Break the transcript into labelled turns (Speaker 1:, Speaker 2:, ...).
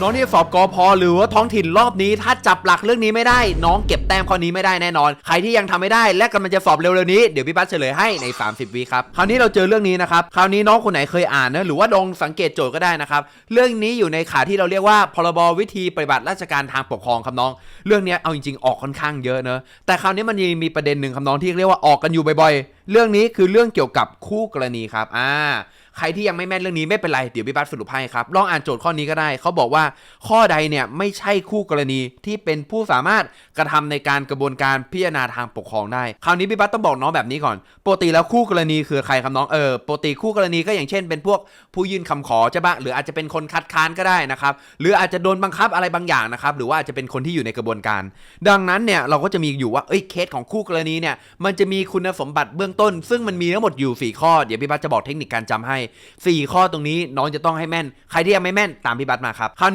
Speaker 1: น้องที่สอบกอพอหรือว่าท้องถิ่นรอบนี้ ถ้าจับหลักเรื่องนี้ไม่ได้ น้องเก็บแต้มข้อนี้ไม่ได้แน่นอน ใครที่ยังทำไม่ได้ และกำลังจะสอบเร็วๆนี้ เดี๋ยวพี่บัสเฉลยให้ใน 30วิครับ คราวนี้เราเจอเรื่องนี้นะครับ คราวนี้น้องคนไหนเคยอ่านนะหรือว่าลองสังเกตโจทย์ก็ได้นะครับ เรื่องนี้อยู่ในขาที่เราเรียกว่า พรบวิธีปฏิบัติราชการทางปกครองครับน้อง เรื่องเนี้ยเอาจริงๆ ออกค่อนข้างเยอะเนอะแต่คราวนี้มันยังมีประเด็นหนึ่งครับน้องที่เรียกว่าออกกันอยู่บ่อยๆ เรื่องนี้คือเรื่องเกี่ยวกับคู่กรณีครับ อ่า ใครที่ยังไม่แม่นเรื่องนี้ไม่เป็นไร เดี๋ยวพี่บัสสรุปให้ครับ ลองอ่านโจทย์ข้อนี้ก็ได้ เขาบอกว่าข้อใดเนี่ยไม่ใช่คู่กรณีที่เป็นผู้สามารถกระทำในการกระบวนการพิจารณาทางปกครองได้ คราวนี้พี่บัสต้องบอกน้องแบบนี้ก่อนปกติแล้วคู่กรณีคือใครครับน้องเออปกติคู่กรณีก็อย่างเช่น เป็นพวกผู้ยื่นคำขอใช่ปะหรืออาจจะเป็นคนคัดค้านก็ได้นะครับหรืออาจจะโดนบังคับอะไรบางอย่างนะครับหรือว่าอาจจะเป็นคนที่อยู่ในกระบวนการ ดังนั้นเนี่ยเราก็จะมีอยู่ว่าเอ้ยเคสของคู่กรณีเนี่ยมันจะมีคุณสมบัติเบื้องต้น ซึ่งมันมีทั้งหมดอยู่ 4 ข้อเดี๋ยวพี่บัสจะบอกเทคนิคการจำให้4 ข้อตรงนี้น้องจะต้องให้แม่น ใครที่ยังไม่แม่นตามพี่บัสมาครับ คราวนี้